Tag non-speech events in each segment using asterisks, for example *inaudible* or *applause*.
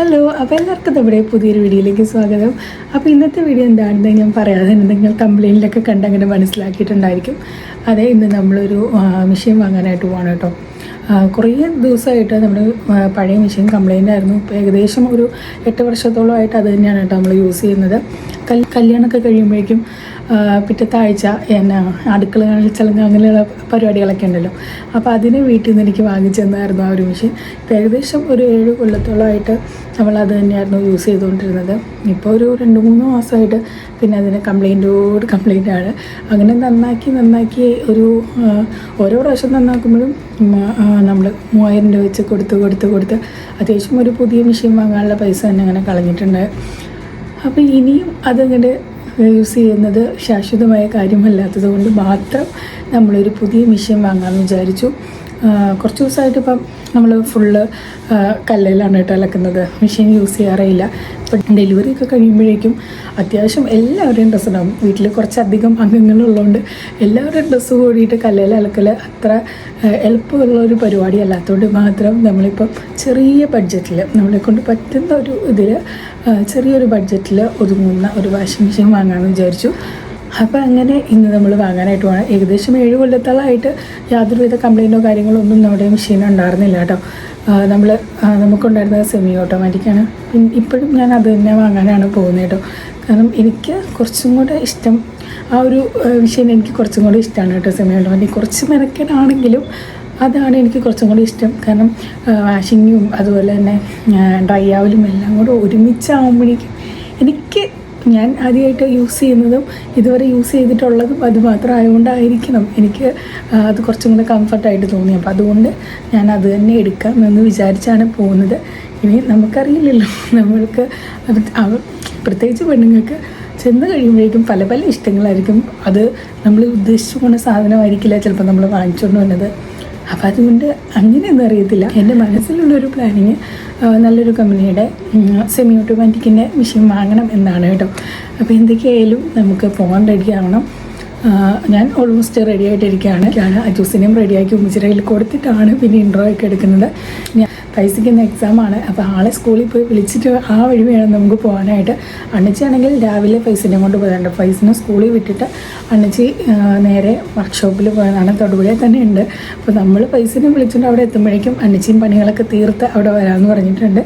Hello അപ്പോൾ എല്ലാവർക്കും നമ്മുടെ പുതിയൊരു വീഡിയോയിലേക്ക് സ്വാഗതം. അപ്പോൾ ഇന്നത്തെ വീഡിയോ എന്താണെന്ന് ഞാൻ പറയാതെ നിങ്ങൾ കംപ്ലയിന്റിലൊക്കെ കണ്ട് അങ്ങനെ മനസ്സിലാക്കിയിട്ടുണ്ടായിരിക്കും. അതെ ഇന്ന് നമ്മളൊരു മെഷീൻ വാങ്ങാനായിട്ട് പോകണം കേട്ടോ. കുറേ ദിവസമായിട്ട് നമ്മുടെ പഴയ മെഷീൻ കംപ്ലൈന്റ് ആയിരുന്നു ഇപ്പോൾ ഏകദേശം ഒരു എട്ട് വർഷത്തോളമായിട്ട് അത് തന്നെയാണ് കേട്ടോ നമ്മൾ യൂസ് ചെയ്യുന്നത്. കല്യാണമൊക്കെ കഴിയുമ്പോഴേക്കും പിറ്റത്തെ ആഴ്ച എന്നെ അടുക്കള ചലങ്ങ് അങ്ങനെയുള്ള പരിപാടികളൊക്കെ ഉണ്ടല്ലോ. അപ്പോൾ അതിന് വീട്ടിൽ നിന്ന് എനിക്ക് വാങ്ങിച്ചെന്നായിരുന്നു ആ ഒരു മെഷീൻ. ഇപ്പോൾ ഏകദേശം ഒരു ഏഴ് കൊല്ലത്തോളമായിട്ട് നമ്മൾ അത് തന്നെയായിരുന്നു യൂസ് ചെയ്തുകൊണ്ടിരുന്നത്. ഇപ്പോൾ ഒരു രണ്ട് മൂന്ന് മാസമായിട്ട് പിന്നെ അതിന് കംപ്ലൈന്റോട് കംപ്ലൈന്റ് ആണ് അങ്ങനെ നന്നാക്കി നന്നാക്കി ഒരു ഓരോ പ്രാവശ്യം നന്നാക്കുമ്പോഴും നമ്മൾ മൂവായിരം രൂപ വെച്ച് കൊടുത്ത് കൊടുത്ത് കൊടുത്ത് അത്യാവശ്യം ഒരു പുതിയ മെഷീൻ വാങ്ങാനുള്ള പൈസ തന്നെ അങ്ങനെ കളഞ്ഞിട്ടുണ്ട്. അപ്പോൾ ഇനിയും അതങ്ങനെ യൂസ് ചെയ്യുന്നത് ശാശ്വതമായ കാര്യമല്ലാത്തത് കൊണ്ട് മാത്രം നമ്മളൊരു പുതിയ മെഷീൻ വാങ്ങാമെന്ന് വിചാരിച്ചു. കുറച്ച് ദിവസമായിട്ട് ഇപ്പം നമ്മൾ ഫുള്ള് കല്ലിലാണ് കേട്ടോ അലക്കുന്നത്. മെഷീൻ യൂസ് ചെയ്യാറേയില്ല. ഇപ്പം ഡെലിവറി ഒക്കെ കഴിയുമ്പോഴേക്കും അത്യാവശ്യം എല്ലാവരുടെയും ഡ്രസ്സ് ഉണ്ടാവും. വീട്ടിൽ കുറച്ചധികം അംഗങ്ങളുള്ളതുകൊണ്ട് എല്ലാവരുടെയും ഡ്രസ്സ് കൂടിയിട്ട് കല്ലിൽ അലക്കൽ അത്ര എളുപ്പമുള്ള ഒരു പരിപാടി അല്ലാത്തതുകൊണ്ട് മാത്രം നമ്മളിപ്പം ചെറിയ ബഡ്ജറ്റിൽ നമ്മളെ കൊണ്ട് പറ്റുന്ന ഒരു ഇതിൽ ചെറിയൊരു ബഡ്ജറ്റിൽ ഒതുങ്ങുന്ന ഒരു വാഷിംഗ് മെഷീൻ വാങ്ങാമെന്ന് വിചാരിച്ചു. അപ്പോൾ അങ്ങനെ ഇന്ന് നമ്മൾ വാങ്ങാനായിട്ട് പോകണം ഏകദേശം ഏഴ് കൊല്ലത്തോളമായിട്ട് യാതൊരുവിധ കംപ്ലയിന്റോ കാര്യങ്ങളോ ഒന്നും നമ്മുടെ മെഷീൻ ഉണ്ടായിരുന്നില്ല കേട്ടോ. നമ്മൾ നമുക്കുണ്ടായിരുന്നത് സെമി ഓട്ടോമാറ്റിക്കാണ് ഇപ്പോഴും ഞാൻ അത് തന്നെ വാങ്ങാനാണ് പോകുന്നത് കേട്ടോ. കാരണം എനിക്ക് കുറച്ചും കൂടെ ഇഷ്ടം ആ ഒരു മെഷീൻ എനിക്ക് കുറച്ചും കൂടെ ഇഷ്ടമാണ് കേട്ടോ സെമി ഓട്ടോമാറ്റിക് കുറച്ച് മെനക്കെടാണെങ്കിലും അതാണ് എനിക്ക് കുറച്ചും കൂടി ഇഷ്ടം. കാരണം വാഷിങ്ങും അതുപോലെ തന്നെ ഡ്രൈ ആവലും എല്ലാം കൂടെ ഒരുമിച്ചാകുമ്പോഴേക്കും എനിക്ക് ഞാൻ ആദ്യമായിട്ട് യൂസ് ചെയ്യുന്നതും ഇതുവരെ യൂസ് ചെയ്തിട്ടുള്ളതും അത് മാത്രം ആയതുകൊണ്ടായിരിക്കണം എനിക്ക് അത് കുറച്ചും കൂടെ കംഫർട്ടായിട്ട് തോന്നി. അപ്പോൾ അതുകൊണ്ട് ഞാൻ അത് തന്നെ എടുക്കാം എന്ന് വിചാരിച്ചാണ് പോകുന്നത്. ഇനി നമുക്കറിയില്ലല്ലോ. *laughs* നമ്മൾക്ക് പ്രത്യേകിച്ച് പെണ്ണുങ്ങൾക്ക് ചെന്ന് കഴിയുമ്പോഴേക്കും പല പല ഇഷ്ടങ്ങളായിരിക്കും. അത് നമ്മൾ ഉദ്ദേശിച്ചു പോകുന്ന സാധനമായിരിക്കില്ല. ചിലപ്പോൾ നമ്മൾ വാങ്ങിച്ചുകൊണ്ട് വന്നത്. അപ്പം അതുകൊണ്ട് അങ്ങനെയൊന്നും അറിയത്തില്ല. എന്റെ മനസ്സിലുള്ളൊരു പ്ലാനിങ് നല്ലൊരു കമ്പനിയുടെ സെമി ഓട്ടോമാറ്റിക്കിന്റെ മെഷീൻ വാങ്ങണം എന്നാണ് കേട്ടോ. അപ്പോൾ എന്തൊക്കെയായാലും നമുക്ക് പോകാൻ റെഡി ആവണം. ഞാൻ ഓൾമോസ്റ്റ് റെഡി ആയിട്ടിരിക്കുകയാണ്. ഞാൻ അജൂസിനെയും റെഡിയാക്കി ഉമ്മച്ചിറയിൽ കൊടുത്തിട്ടാണ് പിന്നെ ഇൻട്രോ ഒക്കെ എടുക്കുന്നത്. ഞാൻ പൈസയ്ക്കുന്ന എക്സാമാണ് അപ്പോൾ ആളെ സ്കൂളിൽ പോയി വിളിച്ചിട്ട് ആ വഴി വേണം നമുക്ക് പോകാനായിട്ട്. അണ്ണച്ചിയാണെങ്കിൽ രാവിലെ പൈസനെ കൊണ്ട് പോയതുണ്ട് പൈസനെ സ്കൂളിൽ വിട്ടിട്ട് അണ്ണച്ചി നേരെ വർക്ക്ഷോപ്പിൽ പോയതാണ് തൊടുപുഴയിൽ തന്നെ ഉണ്ട്. അപ്പോൾ നമ്മൾ പൈസനെ വിളിച്ചിട്ട് അവിടെ എത്തുമ്പോഴേക്കും അണ്ണച്ചിയും പണികളൊക്കെ തീർത്ത് അവിടെ വരാമെന്ന് പറഞ്ഞിട്ടുണ്ട്.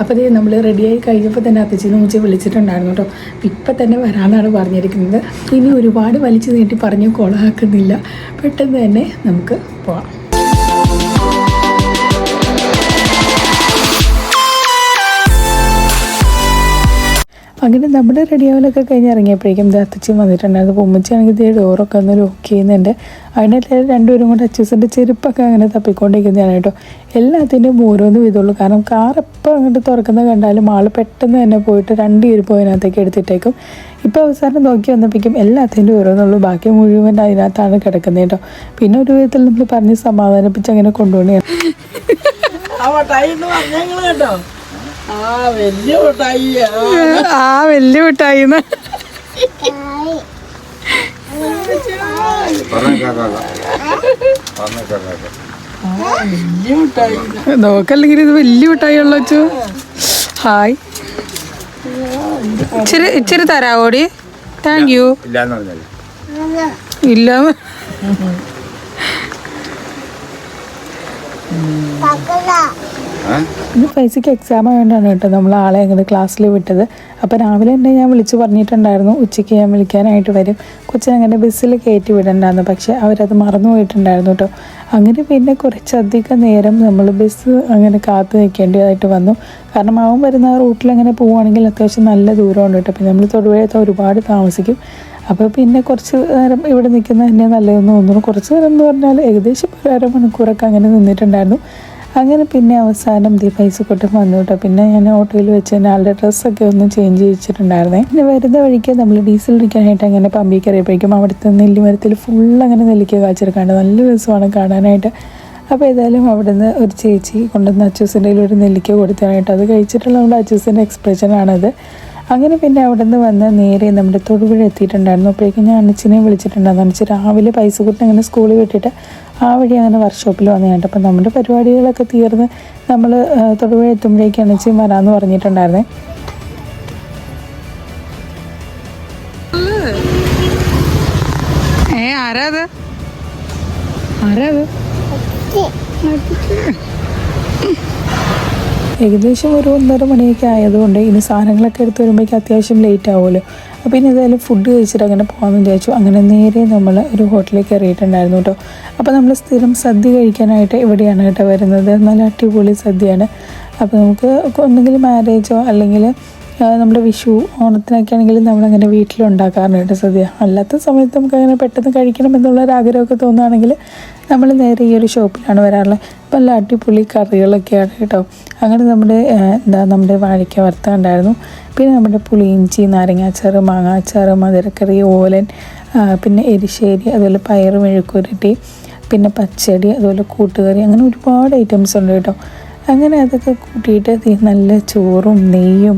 അപ്പോൾ അതേ നമ്മൾ റെഡിയായി കഴിഞ്ഞപ്പോൾ തന്നെ അത്തച്ചിന്ന് ഉച്ച വിളിച്ചിട്ടുണ്ടായിരുന്നു കേട്ടോ ഇപ്പം തന്നെ വരാനാണ് പറഞ്ഞിരിക്കുന്നത്. ഇനി ഒരുപാട് വലിച്ചു നീട്ടി പറഞ്ഞ് കൊളാക്കുന്നില്ല പെട്ടെന്ന് തന്നെ നമുക്ക് പോവാം. അങ്ങനെ നമ്മുടെ റെഡിയാവലൊക്കെ കഴിഞ്ഞ് ഇറങ്ങിയപ്പോഴേക്കും ദത്തച്ചി വന്നിട്ടുണ്ടായിരുന്നു അപ്പോൾ ഉമ്മച്ചിയാണെങ്കിൽ ഇതേ ഡോറൊക്കെ ഒന്ന് ലോക്ക് ചെയ്യുന്നുണ്ട്. അതിനെല്ലാം രണ്ടുപേരും കൂടെ അച്ചൂസിന്റെ ചെരുപ്പൊക്കെ അങ്ങനെ തപ്പിക്കൊണ്ടിരിക്കുന്നതാണ് കേട്ടോ. എല്ലാത്തിന്റെയും ഓരോന്ന് ഇതുള്ളൂ. കാരണം കാർ എപ്പോൾ അങ്ങോട്ട് തുറക്കുന്നത് കണ്ടാലും ആൾ പെട്ടെന്ന് തന്നെ പോയിട്ട് രണ്ട് ഇരു അതിനകത്തേക്ക് എടുത്തിട്ടേക്കും. ഇപ്പോൾ അവസാനം നോക്കി വന്നപ്പോഴേക്കും എല്ലാത്തിന്റെ ഓരോന്നുള്ളൂ. ബാക്കി മുഴുവൻ അതിനകത്താണ് കിടക്കുന്നത് കേട്ടോ. പിന്നെ ഒരു വിധത്തിൽ നമ്മൾ പറഞ്ഞ് സമാധാനിപ്പിച്ച് അങ്ങനെ കൊണ്ടുപോകണേ കേട്ടോ. ആ വലിയ മിഠായി. ആ. ഇത് വലിയ മിഠായി. നോക്കല്ലെങ്കിൽ മിഠായിയുള്ള അച്ചു. ഹായ്. ഇച്ചിരി ഇച്ചിരി തരാവോടി? താങ്ക് യു ഇല്ല ഏ? ഇന്ന് ഫൈസിക്ക് എക്സാം ആയതുകൊണ്ടാണ് കേട്ടോ നമ്മൾ ആളെ അങ്ങനെ ക്ലാസ്സിൽ വിട്ടത്. അപ്പോൾ രാവിലെ തന്നെ ഞാൻ വിളിച്ച് പറഞ്ഞിട്ടുണ്ടായിരുന്നു ഉച്ചയ്ക്ക് ഞാൻ വിളിക്കാനായിട്ട് വരും. കൊച്ചിനെ അങ്ങനെ ബസ്സിൽ കയറ്റി വിടണ്ടായിരുന്നു പക്ഷേ അവരത് മറന്നു പോയിട്ടുണ്ടായിരുന്നു കേട്ടോ അങ്ങനെ പിന്നെ കുറച്ചധികം നേരം നമ്മൾ ബസ് അങ്ങനെ കാത്തു നിൽക്കേണ്ടതായിട്ട് വന്നു. കാരണം അവൻ വരുന്ന ആ റൂട്ടിൽ അങ്ങനെ പോവുകയാണെങ്കിൽ അത്യാവശ്യം നല്ല ദൂരമുണ്ട് കേട്ടോ പിന്നെ നമ്മൾ തൊടുപുഴത്ത് ഒരുപാട് താമസിക്കും. അപ്പോൾ പിന്നെ കുറച്ച് നേരം ഇവിടെ നിൽക്കുന്നത് തന്നെ നല്ലതെന്ന് തോന്നുന്നു. കുറച്ച് നേരം എന്ന് പറഞ്ഞാൽ ഏകദേശം ഒരു അരമണിക്കൂറൊക്കെ അങ്ങനെ നിന്നിട്ടുണ്ടായിരുന്നു. അങ്ങനെ പിന്നെ അവസാനം ദീ പൈസ കൊട്ടും വന്നു കേട്ടോ പിന്നെ ഞാൻ ഓട്ടോയിൽ വെച്ച് തന്നെ ആളുടെ ഡ്രസ്സൊക്കെ ഒന്ന് ചേഞ്ച് ചെയ്യിച്ചിട്ടുണ്ടായിരുന്നേ. പിന്നെ വരുന്ന വഴിക്ക് നമ്മൾ ഡീസൽ അടിക്കാനായിട്ട് അങ്ങനെ പമ്പി കയറിയപ്പോഴേക്കും അവിടുത്തെ നെല്ലിമരത്തിൽ ഫുൾ അങ്ങനെ നെല്ലിക്ക കാച്ചിരിക്കാണ്ട് നല്ല രസമാണ് കാണാനായിട്ട്. അപ്പോൾ ഏതായാലും അവിടുന്ന് ഒരു ചേച്ചി കൊണ്ടുവന്ന അച്ചൂസിന്റെ ഒരു നെല്ലിക്ക കൊടുത്തതായിട്ട് അത് കഴിച്ചിട്ടുള്ള നമ്മുടെ അച്ചൂസിന്റെ എക്സ്പ്രഷനാണത് അങ്ങനെ പിന്നെ അവിടെ നിന്ന് വന്ന് നേരെ നമ്മുടെ തൊടുപുഴ എത്തിയിട്ടുണ്ടായിരുന്നു. അപ്പോഴേക്കും ഞാൻ അണിച്ചിനെ വിളിച്ചിട്ടുണ്ടായിരുന്നു. അണിച്ച് രാവിലെ പൈസ കൂട്ടി അങ്ങനെ സ്കൂളിൽ വിട്ടിട്ട് ആ വഴി അങ്ങനെ വർക്ക്ഷോപ്പിൽ വന്നു കേട്ടോ അപ്പം നമ്മുടെ പരിപാടികളൊക്കെ തീർന്ന് നമ്മൾ തൊടുപുഴ എത്തുമ്പോഴേക്കും അണിച്ച് വരാമെന്ന് പറഞ്ഞിട്ടുണ്ടായിരുന്നേ. ഏ ആരാ അത്? ആരാ അത്? ഏകദേശം ഒരു ഒന്നര മണിയൊക്കെ ആയതുകൊണ്ട് ഇനി സാധനങ്ങളൊക്കെ എടുത്ത് വരുമ്പോഴേക്കും അത്യാവശ്യം ലേറ്റ് ആവുമല്ലോ. അപ്പോൾ ഇനി ഏതായാലും ഫുഡ് കഴിച്ചിട്ട് അങ്ങനെ പോകാമെന്ന് വിചാരിച്ചു. അങ്ങനെ നേരെ നമ്മൾ ഒരു ഹോട്ടലിൽ കയറിയിട്ടുണ്ടായിരുന്നു കേട്ടോ. അപ്പോൾ നമ്മൾ സ്ഥിരം സദ്യ കഴിക്കാനായിട്ട് ഇവിടെയാണ് കേട്ടോ വരുന്നത്. നല്ല അടിപൊളി സദ്യയാണ്. അപ്പോൾ നമുക്ക് ഒന്നെങ്കിൽ മാരേജോ അല്ലെങ്കിൽ നമ്മുടെ വിഷു ഓണത്തിനൊക്കെ ആണെങ്കിലും നമ്മളങ്ങനെ വീട്ടിലുണ്ടാക്കാറുണ്ട് സദ്യ. അല്ലാത്ത സമയത്ത് നമുക്ക് അങ്ങനെ പെട്ടെന്ന് കഴിക്കണം എന്നുള്ള ഒരു ആഗ്രഹമൊക്കെ തോന്നുകയാണെങ്കിൽ നമ്മൾ നേരെ ഈ ഒരു ഷോപ്പിലാണ് വരാറുള്ളത്. അപ്പം നല്ല അടിപൊളി കറികളൊക്കെയാണ് കേട്ടോ. അങ്ങനെ നമ്മുടെ എന്താ നമ്മുടെ വാഴയ്ക്ക വറുത്തുണ്ടായിരുന്നു പിന്നെ നമ്മുടെ പുളിയിഞ്ചി നാരങ്ങാച്ചാറ് മാങ്ങാച്ചാറ് മധുരക്കറി ഓലൻ പിന്നെ എരിശ്ശേരി അതുപോലെ പയറ് മെഴുക്കുരുട്ടി പിന്നെ പച്ചടി അതുപോലെ കൂട്ടുകറി അങ്ങനെ ഒരുപാട് ഐറ്റംസ് ഉണ്ട് കേട്ടോ. അങ്ങനെ അതൊക്കെ കൂട്ടിയിട്ട് നല്ല ചോറും നെയ്യും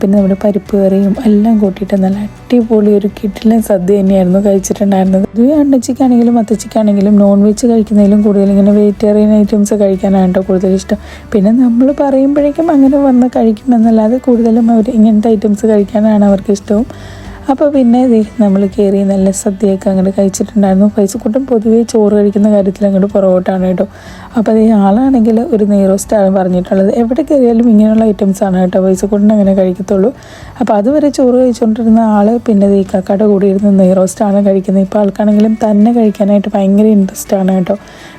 പിന്നെ നമ്മുടെ പരിപ്പ് കറിയും എല്ലാം കൂട്ടിയിട്ട് നല്ല അടിപൊളി ഒരു കിട്ടിലും സദ്യ തന്നെയായിരുന്നു കഴിച്ചിട്ടുണ്ടായിരുന്നത്. ഇത് അണ്ണച്ചിക്കാണെങ്കിലും അത്തച്ചിക്കാണെങ്കിലും നോൺ വെജ് കഴിക്കുന്നതിലും കൂടുതൽ ഇങ്ങനെ വെജിറ്റേറിയൻ ഐറ്റംസ് കഴിക്കാനാണ് കേട്ടോ കൂടുതൽ ഇഷ്ടം. പിന്നെ നമ്മൾ പറയുമ്പോഴേക്കും അങ്ങനെ വന്ന് കഴിക്കുമെന്നല്ലാതെ കൂടുതലും അവർ ഇങ്ങനത്തെ ഐറ്റംസ് കഴിക്കാനാണ് അവർക്ക് ഇഷ്ടവും. അപ്പോൾ പിന്നെ നമ്മൾ കയറി നല്ല സദ്യയൊക്കെ അങ്ങോട്ട് കഴിച്ചിട്ടുണ്ടായിരുന്നു. പൈസക്കൂട്ടം പൊതുവേ ചോറ് കഴിക്കുന്ന കാര്യത്തിൽ അങ്ങോട്ട് പുറകോട്ടാണ് കേട്ടോ. അപ്പോൾ ഈ ആളാണെങ്കിൽ ഒരു നെയ്റോസ്റ്റാണ് പറഞ്ഞിട്ടുള്ളത്. എവിടെ കയറിയാലും ഇങ്ങനെയുള്ള ഐറ്റംസ് ആണ് കേട്ടോ പൈസക്കൂട്ടം അങ്ങനെ കഴിക്കത്തുള്ളൂ. അപ്പോൾ അതുവരെ ചോറ് കഴിച്ചുകൊണ്ടിരുന്ന ആൾ പിന്നെ ഈ കക്കയുടെ കൂടെ ഇരുന്ന് നെയ്റോസ്റ്റാണ് കഴിക്കുന്നത്. ഇപ്പോൾ ആൾക്കാണെങ്കിലും തന്നെ കഴിക്കാനായിട്ട് ഭയങ്കര ഇൻട്രസ്റ്റ് ആണ് കേട്ടോ.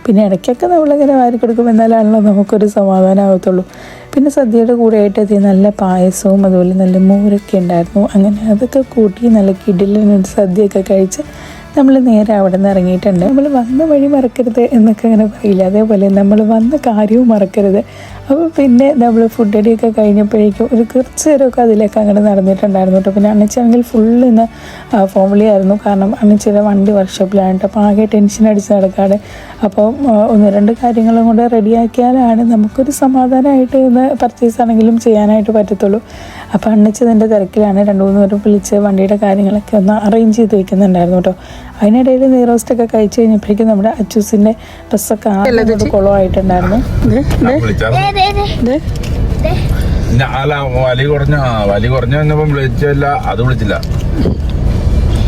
പിന്നെ ഇടയ്ക്കൊക്കെ നമ്മളിങ്ങനെ വാരി കൊടുക്കും എന്നാലാണല്ലോ നമുക്കൊരു സമാധാനമാകത്തുള്ളൂ പിന്നെ സദ്യയുടെ കൂടെ ആയിട്ട് ഇത് നല്ല പായസവും അതുപോലെ നല്ല മോരൊക്കെ ഉണ്ടായിരുന്നു. അങ്ങനെ അതൊക്കെ കൂട്ടി നല്ല കിടിലൊരു സദ്യയൊക്കെ കഴിച്ച് നമ്മൾ നേരെ അവിടെ നിന്ന് ഇറങ്ങിയിട്ടുണ്ട്. നമ്മൾ വന്ന വഴി മറക്കരുത് എന്നൊക്കെ അങ്ങനെ പറയില്ല. അതേപോലെ നമ്മൾ വന്ന കാര്യവും മറക്കരുത്. അപ്പോൾ പിന്നെ നമ്മൾ ഫുഡ് റെഡിയൊക്കെ കഴിഞ്ഞപ്പോഴേക്കും ഒരു കുറച്ച് നേരമൊക്കെ അതിലേക്ക് അങ്ങനെ നടന്നിട്ടുണ്ടായിരുന്നു കേട്ടോ. പിന്നെ അണ്ണച്ചാണെങ്കിൽ ഫുള്ള് ഇന്ന് ഫോമിലിയായിരുന്നു കാരണം അണ്ണച്ചിയുടെ വണ്ടി വർക്ക്ഷോപ്പിലാണ് കേട്ടോ. അപ്പോൾ ആകെ ടെൻഷൻ അടിച്ച് നടക്കാണ്. അപ്പോൾ ഒന്ന് രണ്ട് കാര്യങ്ങളും കൂടെ റെഡിയാക്കിയാലാണ് നമുക്കൊരു സമാധാനമായിട്ട് ഇന്ന് പർച്ചേസ് ആണെങ്കിലും ചെയ്യാനായിട്ട് പറ്റത്തുള്ളൂ. അപ്പോൾ അണ്ണച്ചതിന്റെ തിരക്കിലാണ്. രണ്ട് മൂന്ന് പേരും വിളിച്ച് വണ്ടിയുടെ കാര്യങ്ങളൊക്കെ ഒന്ന് അറേഞ്ച് ചെയ്ത് വെക്കുന്നുണ്ടായിരുന്നു കേട്ടോ. അതിനിടയിൽ നെയ്റോസ്റ്റൊക്കെ കഴിച്ചു കഴിഞ്ഞപ്പോഴേക്കും നമ്മുടെ അച്ചൂസിന്റെ ഡ്രസ്സൊക്കെ ആകെ കുളമായിട്ടുണ്ടായിരുന്നു. ദേ, ദേ. ഞാ- അല്ല വലി കുറഞ്ഞ? വലി കുറഞ്ഞ വന്നപ്പം വിളിച്ചില്ല. അത് വിളിച്ചില്ല.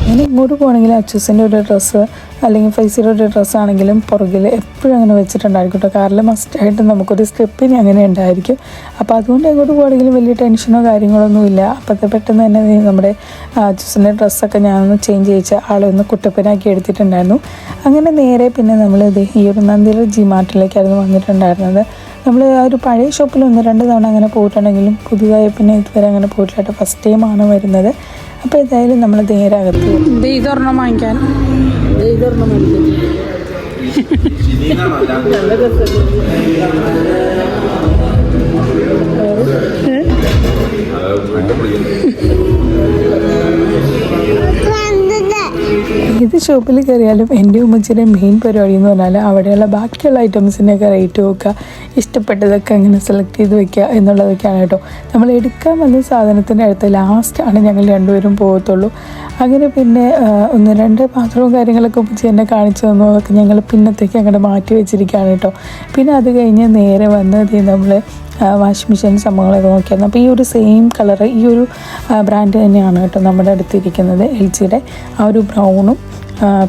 ഇനി ഇങ്ങോട്ട് പോകണമെങ്കിൽ അച്ചൂസിന്റെ ഒരു ഡ്രസ്സ് അല്ലെങ്കിൽ ഫൈസിയുടെ ഒരു ഡ്രസ്സ് ആണെങ്കിലും പുറകിൽ എപ്പോഴും അങ്ങനെ വെച്ചിട്ടുണ്ടായിരിക്കും കേട്ടോ കാറിൽ മസ്റ്റായിട്ട് നമുക്കൊരു സ്ട്രിപ്പിന് അങ്ങനെ ഉണ്ടായിരിക്കും. അപ്പോൾ അതുകൊണ്ട് എങ്ങോട്ട് പോകണമെങ്കിലും വലിയ ടെൻഷനോ കാര്യങ്ങളൊന്നും ഇല്ല. അപ്പോഴത്തെ പെട്ടെന്ന് തന്നെ നമ്മുടെ അച്ചൂസിന്റെ ഡ്രസ്സൊക്കെ ഞാനൊന്ന് ചേഞ്ച് ചെയ്യിച്ച ആളൊന്ന് കുട്ടപ്പനാക്കി എടുത്തിട്ടുണ്ടായിരുന്നു. അങ്ങനെ നേരെ പിന്നെ നമ്മൾ ഈ ഒരു നന്ദിയുടെ ജി മാർട്ടിലേക്കായിരുന്നു വന്നിട്ടുണ്ടായിരുന്നത്. നമ്മൾ ആ ഒരു പഴയ ഷോപ്പിൽ ഒന്ന് രണ്ട് തവണ അങ്ങനെ പോയിട്ടുണ്ടെങ്കിലും പുതുതായി പിന്നെ ഇതുവരെ അങ്ങനെ പോയിട്ടില്ല ഫസ്റ്റ് ഫസ്റ്റ് ടൈമാണ് വരുന്നത്. അപ്പോൾ ഏതായാലും നമ്മൾ നേരെ അകത്ത്. ഇത് ഇതൊരെണ്ണം വാങ്ങിക്കാൻ. ഇതൊരെണ്ണം വന്നത്. ഏത് ഷോപ്പിൽ കയറിയാലും എന്റെ ഉമ്മച്ചിയുടെ മെയിൻ പരിപാടി എന്ന് പറഞ്ഞാൽ അവിടെയുള്ള ബാക്കിയുള്ള ഐറ്റംസിന്റെയൊക്കെ റേറ്റ് നോക്കുക ഇഷ്ടപ്പെട്ടതൊക്കെ അങ്ങനെ സെലക്ട് ചെയ്ത് വെക്കുക എന്നുള്ളതൊക്കെയാണ് കേട്ടോ നമ്മൾ എടുക്കാൻ വന്ന സാധനത്തിന്റെ അടുത്ത് ലാസ്റ്റാണ് ഞങ്ങൾ രണ്ടുപേരും പോകത്തുള്ളൂ അങ്ങനെ പിന്നെ ഒന്ന് രണ്ട് പാത്രവും കാര്യങ്ങളൊക്കെ ഉപ്പിച്ച് എന്നെ കാണിച്ചു തന്നു അതൊക്കെ ഞങ്ങൾ പിന്നത്തേക്ക് അങ്ങോട്ട് മാറ്റി വെച്ചിരിക്കുകയാണ് കേട്ടോ. പിന്നെ അത് കഴിഞ്ഞ് നേരെ വന്ന് നമ്മൾ വാഷിംഗ് മെഷീൻ സംഭവങ്ങളൊക്കെ നോക്കിയായിരുന്നു. അപ്പോൾ ഈ ഒരു സെയിം കളർ ഈ ഒരു ബ്രാൻഡ് തന്നെയാണ് കേട്ടോ നമ്മുടെ അടുത്തിരിക്കുന്നത്. എൽ ജിയുടെ ആ ഒരു ബ്രൗണും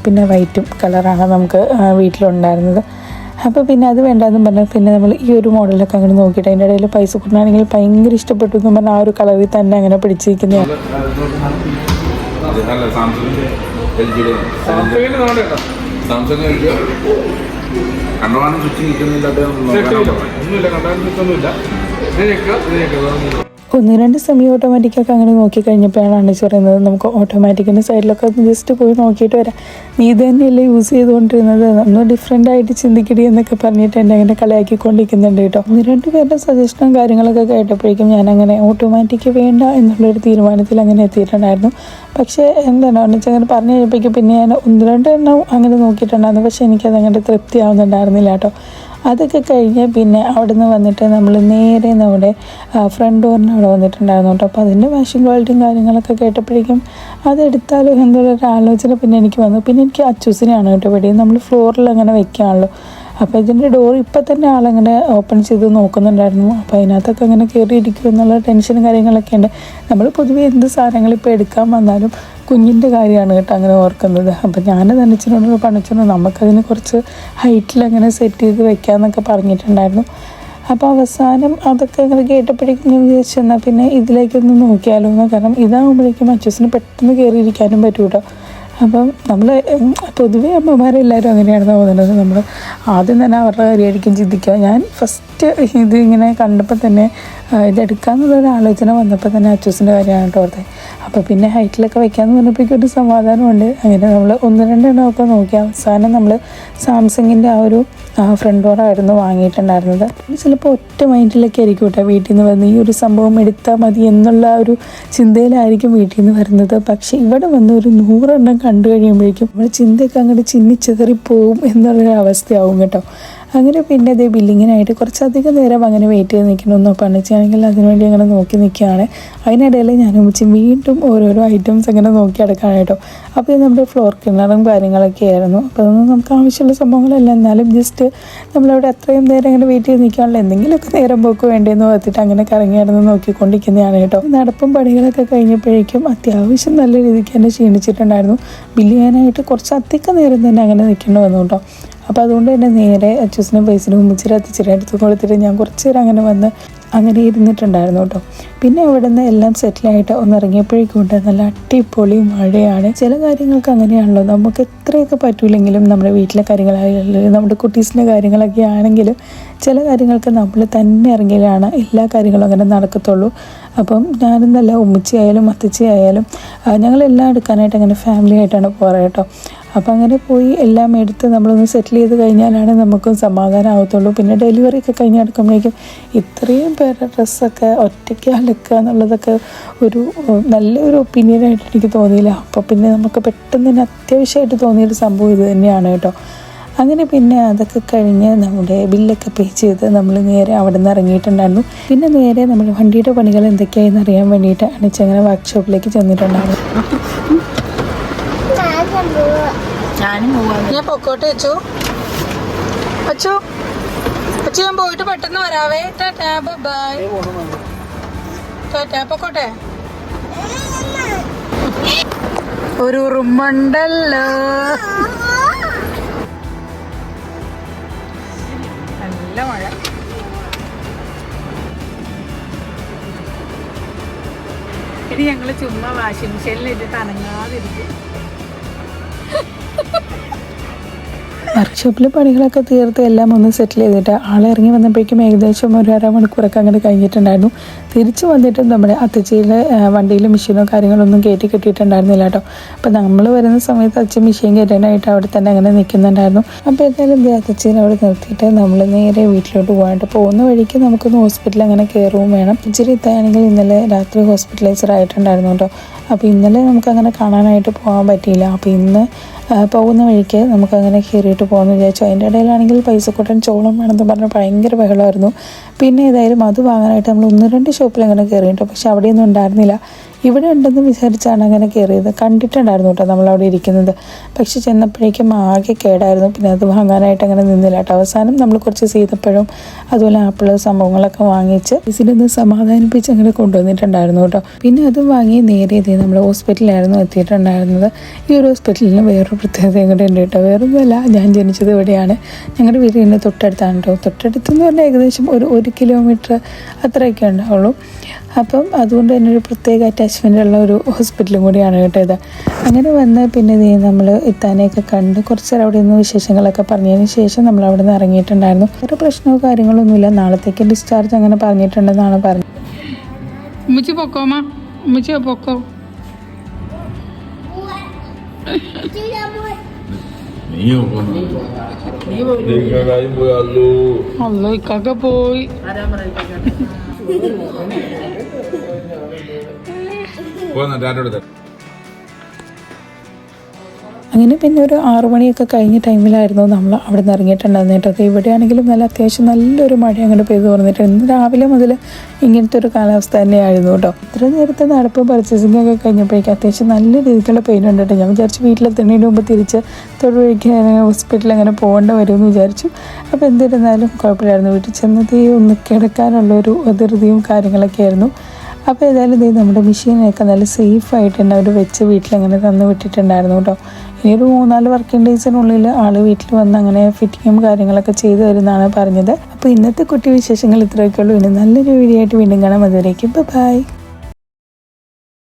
പിന്നെ വൈറ്റും കളറാണ് നമുക്ക് വീട്ടിലുണ്ടായിരുന്നത്. അപ്പോൾ പിന്നെ അത് വേണ്ടാന്ന് പറഞ്ഞാൽ പിന്നെ നമ്മൾ ഈ ഒരു മോഡലൊക്കെ അങ്ങനെ നോക്കിയിട്ട് അതിന്റെ ഇടയിൽ പൈസ കൊടുക്കുകയാണെങ്കിൽ ഭയങ്കര ഇഷ്ടപ്പെട്ടു എന്ന് പറഞ്ഞാൽ ആ ഒരു കളറിൽ തന്നെ അങ്ങനെ പിടിച്ചിരിക്കുന്നതാണ്. അല്ല സാംസങ് എൽ ജിയുടെ സാംസങ് എൽ ജി കണ്ടവാനും സ്വിച്ച് നിൽക്കുന്നില്ലാത്ത ഒന്നുമില്ല കണ്ടാലും ഒന്നുമില്ല. ഒന്ന് രണ്ട് സെമി ഓട്ടോമാറ്റിക്കൊക്കെ അങ്ങനെ നോക്കി കഴിഞ്ഞപ്പോഴാണ് അണ്ണച്ച് പറയുന്നത് നമുക്ക് ഓട്ടോമാറ്റിക്കിന്റെ സൈഡിലൊക്കെ ജസ്റ്റ് പോയി നോക്കിയിട്ട് വരാം. നീ തന്നെയല്ലേ യൂസ് ചെയ്തുകൊണ്ടിരുന്നത്? ഒന്ന് ഡിഫറെന്റ് ആയിട്ട് ചിന്തിക്കടി എന്നൊക്കെ പറഞ്ഞിട്ട് എന്നെ അങ്ങനെ കളിയാക്കിക്കൊണ്ടിരിക്കുന്നുണ്ട് കേട്ടോ. ഒന്ന് രണ്ട് പേരുടെ സജഷനും കാര്യങ്ങളൊക്കെ കേട്ടപ്പോഴേക്കും ഞാൻ അങ്ങനെ ഓട്ടോമാറ്റിക് വേണ്ട എന്നുള്ളൊരു തീരുമാനത്തിൽ അങ്ങനെ എത്തിയിട്ടുണ്ടായിരുന്നു. പക്ഷേ എന്താണ് അണ്ണച്ച് അങ്ങനെ പറഞ്ഞു കഴിഞ്ഞപ്പോഴേക്കും പിന്നെ ഞാൻ ഒന്ന് രണ്ട് എണ്ണം അങ്ങനെ നോക്കിയിട്ടുണ്ടായിരുന്നു. പക്ഷേ എനിക്കത് അങ്ങനെ തൃപ്തിയാവുന്നുണ്ടായിരുന്നില്ല കേട്ടോ. അതൊക്കെ കഴിഞ്ഞ് പിന്നെ അവിടെ നിന്ന് വന്നിട്ട് നമ്മൾ നേരെ നമ്മുടെ ഫ്രണ്ട് ഡോറിന് അവിടെ വന്നിട്ടുണ്ടായിരുന്നു കേട്ടോ. അപ്പോൾ അതിന്റെ വാഷിംഗ് ക്വാളിറ്റിയും കാര്യങ്ങളൊക്കെ കേട്ടപ്പോഴേക്കും അതെടുത്താലോ എന്തോ ഒരു ആലോചന പിന്നെ എനിക്ക് വന്നു. പിന്നെ എനിക്ക് അച്ചൂസിനെയാണ് കേട്ടോ ഇവിടെ നമ്മൾ ഫ്ലോറിൽ അങ്ങനെ വെക്കുകയാണല്ലോ അപ്പോൾ ഇതിന്റെ ഡോർ ഇപ്പം തന്നെ ആളങ്ങനെ ഓപ്പൺ ചെയ്ത് നോക്കുന്നുണ്ടായിരുന്നു. അപ്പോൾ അതിനകത്തൊക്കെ അങ്ങനെ കയറിയിരിക്കും എന്നുള്ള ടെൻഷനും കാര്യങ്ങളൊക്കെ ഉണ്ട്. നമ്മൾ പൊതുവേ എന്ത് സാധനങ്ങൾ ഇപ്പോൾ എടുക്കാൻ വന്നാലും കുഞ്ഞിന്റെ കാര്യമാണ് കേട്ടോ അങ്ങനെ ഓർക്കുന്നത്. അപ്പോൾ ഞാൻ തനിച്ചിനോട് പണിച്ചിരുന്നു നമുക്കതിന് കുറച്ച് ഹൈറ്റിൽ അങ്ങനെ സെറ്റ് ചെയ്ത് വെക്കാമെന്നൊക്കെ പറഞ്ഞിട്ടുണ്ടായിരുന്നു. അപ്പോൾ അവസാനം അതൊക്കെ അങ്ങനെ കേട്ടപ്പോഴേക്കും ഞാൻ വിചാരിച്ചു എന്നാൽ പിന്നെ ഇതിലേക്കൊന്ന് നോക്കിയാലോ എന്ന്. കാരണം ഇതാകുമ്പോഴേക്കും അച്ചസിന് പെട്ടെന്ന് കയറിയിരിക്കാനും പറ്റൂ കേട്ടോ അപ്പം നമ്മൾ പൊതുവേ അമ്മമാരെല്ലാവരും അങ്ങനെയാണ് തോന്നുന്നത്. നമ്മൾ ആദ്യം തന്നെ അവരുടെ കാര്യമായിരിക്കും ചിന്തിക്കുക. ഞാൻ ഫസ്റ്റ് ഇത് ഇങ്ങനെ കണ്ടപ്പോൾ തന്നെ ഇതെടുക്കാമെന്നുള്ളൊരു ആലോചന വന്നപ്പോൾ തന്നെ അച്ചൂസിന്റെ കാര്യമാണ് കേട്ടോ ഓർത്തത് അപ്പോൾ പിന്നെ ഹൈറ്റിലൊക്കെ വയ്ക്കാമെന്ന് പറഞ്ഞപ്പോഴേക്കും ഒരു സമാധാനമുണ്ട്. അങ്ങനെ നമ്മൾ ഒന്ന് രണ്ടെണ്ണമൊക്കെ നോക്കി അവസാനം നമ്മൾ സാംസങ്ങിന്റെ ആ ഒരു ഫ്രണ്ട് ഡോറായിരുന്നു വാങ്ങിയിട്ടുണ്ടായിരുന്നത്. ചിലപ്പോൾ ഒറ്റ മൈൻഡിലൊക്കെ ആയിരിക്കും കേട്ടോ വീട്ടിൽ നിന്ന് വന്ന് ഈ ഒരു സംഭവം എടുത്താൽ മതി എന്നുള്ള ഒരു ചിന്തയിലായിരിക്കും വീട്ടിൽ നിന്ന് വരുന്നത്. പക്ഷേ ഇവിടെ വന്ന് ഒരു നൂറെണ്ണം കണ്ടു കഴിയുമ്പോഴേക്കും നമ്മൾ ചിന്തയൊക്കെ അങ്ങോട്ട് ചിന്നിച്ചെതറി പോവും എന്നുള്ളൊരു അവസ്ഥയാവും കേട്ടോ. അങ്ങനെ പിന്നെ അതേ ബില്ലിങ്ങിനായിട്ട് കുറച്ചധികം നേരം അങ്ങനെ വെയിറ്റ് ചെയ്ത് നിൽക്കണമെന്നോ പണിച്ചാണെങ്കിൽ അതിനുവേണ്ടി അങ്ങനെ നോക്കി നിൽക്കുകയാണ് അതിനിടയിൽ ഞാൻ വെച്ച് വീണ്ടും ഓരോരോ ഐറ്റംസ് അങ്ങനെ നോക്കി എടുക്കാൻ കേട്ടോ. അപ്പോൾ ഇത് നമ്മുടെ ഫ്ലോർ കിണറും കാര്യങ്ങളൊക്കെ ആയിരുന്നു. അപ്പോൾ അതൊന്നും നമുക്ക് ആവശ്യമുള്ള സംഭവങ്ങളല്ല. എന്നാലും ജസ്റ്റ് നമ്മളവിടെ അത്രയും നേരം അങ്ങനെ വെയിറ്റ് ചെയ്ത് നിൽക്കാനുള്ള എന്തെങ്കിലുമൊക്കെ നേരം പോക്ക് വേണ്ടിയെന്ന് ഓർത്തിട്ട് അങ്ങനെ കറങ്ങിയായിരുന്നു നോക്കിക്കൊണ്ടിരിക്കുന്നതാണ് കേട്ടോ. നടപ്പും പണികളൊക്കെ കഴിഞ്ഞപ്പോഴേക്കും അത്യാവശ്യം നല്ല രീതിക്ക് തന്നെ ക്ഷീണിച്ചിട്ടുണ്ടായിരുന്നു. ബില്ല് ചെയ്യാനായിട്ട് കുറച്ച് അധികം നേരം തന്നെ അങ്ങനെ നിൽക്കേണ്ടി വന്നു കേട്ടോ. അപ്പോൾ അതുകൊണ്ട് തന്നെ നേരെ അച്ചൂസിനും പൈസനും ഉമ്മിച്ചിരി അത്തിച്ചിരി അടുത്ത് കൊടുത്തിട്ട് ഞാൻ കുറച്ച് നേരം അങ്ങനെ വന്ന് അങ്ങനെ ഇരുന്നിട്ടുണ്ടായിരുന്നു കേട്ടോ. പിന്നെ അവിടെ നിന്ന് എല്ലാം സെറ്റിലായിട്ട് ഒന്ന് ഇറങ്ങിയപ്പോഴേക്കും ഉണ്ട് നല്ല അടിപൊളി മഴയാണ്. ചില കാര്യങ്ങൾക്ക് അങ്ങനെയാണല്ലോ. നമുക്ക് എത്രയൊക്കെ പറ്റൂലെങ്കിലും നമ്മുടെ വീട്ടിലെ കാര്യങ്ങളായാലും നമ്മുടെ കുട്ടീസിന്റെ കാര്യങ്ങളൊക്കെ ആണെങ്കിലും ചില കാര്യങ്ങൾക്ക് നമ്മൾ തന്നെ ഇറങ്ങിയാണ് എല്ലാ കാര്യങ്ങളും അങ്ങനെ നടക്കത്തുള്ളൂ. അപ്പം ഞാനെന്നല്ല ഉമ്മച്ചി ആയാലും അത്തച്ചി ആയാലും ഞങ്ങളെല്ലാം എടുക്കാനായിട്ട് അങ്ങനെ ഫാമിലി ആയിട്ടാണ് പോകാറ് കേട്ടോ. അപ്പോൾ അങ്ങനെ പോയി എല്ലാം എടുത്ത് നമ്മളൊന്ന് സെറ്റിൽ ചെയ്ത് കഴിഞ്ഞാലാണ് നമുക്ക് സമാധാനം ആവത്തുള്ളൂ പിന്നെ ഡെലിവറി ഒക്കെ കഴിഞ്ഞ് എടുക്കുമ്പോഴേക്കും ഇത്രയും പേരുടെ ഡ്രസ്സൊക്കെ ഒറ്റയ്ക്ക് അലക്കുക എന്നുള്ളതൊക്കെ ഒരു നല്ലൊരു ഒപ്പീനിയനായിട്ട് എനിക്ക് തോന്നിയില്ല. അപ്പോൾ പിന്നെ നമുക്ക് പെട്ടെന്ന് തന്നെ അത്യാവശ്യമായിട്ട് തോന്നിയൊരു സംഭവം ഇത് തന്നെയാണ് കേട്ടോ. അങ്ങനെ പിന്നെ അതൊക്കെ കഴിഞ്ഞ് നമ്മുടെ ബില്ലൊക്കെ പേ ചെയ്ത് നമ്മൾ നേരെ അവിടെ നിന്ന് ഇറങ്ങിയിട്ടുണ്ടായിരുന്നു. പിന്നെ നേരെ നമ്മൾ വണ്ടിയുടെ പണികൾ എന്തൊക്കെയായെന്ന് അറിയാൻ വേണ്ടിയിട്ട് അണിച്ചങ്ങനെ വർക്ക്ഷോപ്പിലേക്ക് ചെന്നിട്ടുണ്ടായിരുന്നു ഞാനും ഞാൻ പൊക്കോട്ട് വെച്ചു അച്ചു അച്ചു ഞാൻ പോയിട്ട് പെട്ടെന്ന് വരാവേ. ടാറ്റാ ബൈ ടാറ്റാ പൊക്കോട്ടെ. ഒരു ഉറുമ്പുണ്ടല്ലോ. നല്ല മഴ. ഇനി ഞങ്ങൾ ചുമ്മാ വാഷിംഗ് മെഷീനിൽ ഇട്ട് അനങ്ങാതിരിക്കും വർക്ക്ഷോപ്പിൽ പണികളൊക്കെ തീർത്ത് എല്ലാം ഒന്ന് സെറ്റിൽ ചെയ്തിട്ട് ആളിറങ്ങി വന്നപ്പോഴേക്കും ഏകദേശം ഒരു അരമണിക്കൂറൊക്കെ അങ്ങോട്ട് കഴിഞ്ഞിട്ടുണ്ടായിരുന്നു. തിരിച്ചു വന്നിട്ട് നമ്മുടെ അത്തച്ചിയിൽ വണ്ടിയിൽ മെഷീനോ കാര്യങ്ങളൊന്നും കയറ്റി കിട്ടിയിട്ടുണ്ടായിരുന്നില്ല കേട്ടോ. അപ്പോൾ നമ്മൾ വരുന്ന സമയത്ത് അച്ഛൻ മെഷീൻ കയറ്റാനായിട്ട് അവിടെ തന്നെ അങ്ങനെ നിൽക്കുന്നുണ്ടായിരുന്നു. അപ്പോൾ എന്തായാലും ദേ അത്തച്ചിയിൽ അവിടെ നിർത്തിയിട്ട് നമ്മൾ നേരെ വീട്ടിലോട്ട് പോകാനായിട്ട് പോകുന്ന വഴിക്ക് നമുക്കൊന്ന് ഹോസ്പിറ്റലിൽ അങ്ങനെ കയറുകയും വേണം. ഇച്ചിരി ഇത്താണെങ്കിൽ ഇന്നലെ രാത്രി ഹോസ്പിറ്റലൈസർ ആയിട്ടുണ്ടായിരുന്നു കേട്ടോ. അപ്പോൾ ഇന്നലെ നമുക്കങ്ങനെ കാണാനായിട്ട് പോകാൻ പറ്റിയില്ല. അപ്പോൾ ഇന്ന് പോകുന്ന വഴിക്ക് നമുക്കങ്ങനെ കയറിയിട്ട് പോകാമെന്ന് വിചാരിച്ചു. അതിന്റെ ഇടയിലാണെങ്കിൽ പൈസക്കൂട്ടൻ ചോളം വേണമെന്ന് പറഞ്ഞ് ഭയങ്കര ബഹളമായിരുന്നു. പിന്നെ ഏതായാലും അത് വാങ്ങാനായിട്ട് നമ്മൾ ഒന്ന് രണ്ട് ഷോപ്പിൽ അങ്ങനെ കയറിയിട്ടു. പക്ഷെ അവിടെയൊന്നും ഉണ്ടായിരുന്നില്ല. ഇവിടെ ഉണ്ടെന്ന് വിചാരിച്ചാണ് അങ്ങനെ കയറിയത്. കണ്ടിട്ടുണ്ടായിരുന്നു കേട്ടോ നമ്മളവിടെ ഇരിക്കുന്നത്. പക്ഷെ ചെന്നപ്പോഴേക്കും ആകെ കേടായിരുന്നു. പിന്നെ അത് വാങ്ങാനായിട്ട് അങ്ങനെ നിന്നില്ല കേട്ടോ. അവസാനം നമ്മൾ കുറച്ച് സീതപ്പഴം അതുപോലെ ആപ്പിൾ സംഭവങ്ങളൊക്കെ വാങ്ങിച്ച് ഇതിനൊന്ന് സമാധാനിപ്പിച്ച് അങ്ങനെ കൊണ്ടുവന്നിട്ടുണ്ടായിരുന്നു കേട്ടോ. പിന്നെ അത് വാങ്ങി നേരെ ഇതേ നമ്മൾ ഹോസ്പിറ്റലിലായിരുന്നു എത്തിയിട്ടുണ്ടായിരുന്നത്. ഈ ഒരു ഹോസ്പിറ്റലിന് വേറൊരു പ്രത്യേകത കൂടെ ഉണ്ട് കേട്ടോ. വേറൊന്നുമല്ല ഞാൻ ജനിച്ചത് ഇവിടെയാണ്. ഞങ്ങളുടെ വീടിന്റെ തൊട്ടടുത്താണ് കേട്ടോ. തൊട്ടടുത്തെന്ന് പറഞ്ഞാൽ ഏകദേശം ഒരു ഒരു കിലോമീറ്റർ അത്രയൊക്കെ ഉണ്ടാവുള്ളൂ. അപ്പം അതുകൊണ്ട് തന്നെ ഒരു പ്രത്യേക അറ്റാച്ച്മെന്റ് ഉള്ള ഒരു ഹോസ്പിറ്റലും കൂടിയാണ് കേട്ടോ ഇത്. അങ്ങനെ വന്ന് പിന്നെ നീ നമ്മൾ ഇത്താനെയൊക്കെ കണ്ട് കുറച്ച് നേരം അവിടെ നിന്ന് വിശേഷങ്ങളൊക്കെ പറഞ്ഞതിന് ശേഷം നമ്മൾ അവിടെ നിന്ന് ഇറങ്ങിയിട്ടുണ്ടായിരുന്നു. ഒരു പ്രശ്നമോ കാര്യങ്ങളൊന്നുമില്ല നാളത്തേക്ക് ഡിസ്ചാർജ് അങ്ങനെ പറഞ്ഞിട്ടുണ്ടെന്നാണ് പറഞ്ഞത്. ഉമ്മച്ചി പൊക്കോമ്മ ഉമ്മച്ചി പൊക്കോ? നീ കാര്യം പോയല്ലോ. അല്ലോ ഇക്കൊക്കെ പോയി. അങ്ങനെ പിന്നെ ഒരു ആറു മണിയൊക്കെ കഴിഞ്ഞ ടൈമിലായിരുന്നു നമ്മൾ അവിടെ നിന്ന് അത് ഇവിടെയാണെങ്കിലും നല്ല അത്യാവശ്യം നല്ലൊരു മഴ അങ്ങോട്ട് പെയ്തു പറഞ്ഞിട്ട് ഇന്ന് രാവിലെ മുതൽ ഇങ്ങനത്തെ ഒരു കാലാവസ്ഥ തന്നെയായിരുന്നു കേട്ടോ. ഇത്ര നേരത്തെ നടപ്പ് പർച്ചേസിംഗ് ഒക്കെ കഴിഞ്ഞപ്പോഴേക്കും അത്യാവശ്യം നല്ല രീതിക്കുള്ള പെയിൻ ഉണ്ട് കേട്ടോ. ഞാൻ വിചാരിച്ചു വീട്ടിലെത്തുന്നതിന് മുമ്പ് തിരിച്ച് തൊടുവഴിക്ക് ഹോസ്പിറ്റലിൽ അങ്ങനെ പോകേണ്ട വരുമെന്ന് വിചാരിച്ചു. അപ്പോൾ എന്തിരുന്നാലും കുഴപ്പമില്ലായിരുന്നു. വീട്ടിൽ ചെന്നത് ഒന്ന് കിടക്കാനുള്ള ഒരു അതിർതിയും കാര്യങ്ങളൊക്കെ ആയിരുന്നു. അപ്പോൾ ഏതായാലും ഇത് നമ്മുടെ മെഷീനൊക്കെ നല്ല സേഫായിട്ട് തന്നെ അവർ വെച്ച് വീട്ടിലങ്ങനെ തന്നു വിട്ടിട്ടുണ്ടായിരുന്നു കേട്ടോ. ഇനി ഒരു മൂന്നാൽ വർക്കിംഗ് ഡേയ്സിനുള്ളിൽ ആൾ വീട്ടിൽ വന്ന് അങ്ങനെ ഫിറ്റിങ്ങും കാര്യങ്ങളൊക്കെ ചെയ്തു തരുമെന്നാണ് പറഞ്ഞത്. അപ്പോൾ ഇന്നത്തെ കുട്ടി വിശേഷങ്ങൾ ഇത്രയൊക്കെ ഉള്ളൂ. ഇനി നല്ലൊരു വീഡിയോ ആയിട്ട് വീണ്ടും കാണാം. അതുവരേക്കും ബൈ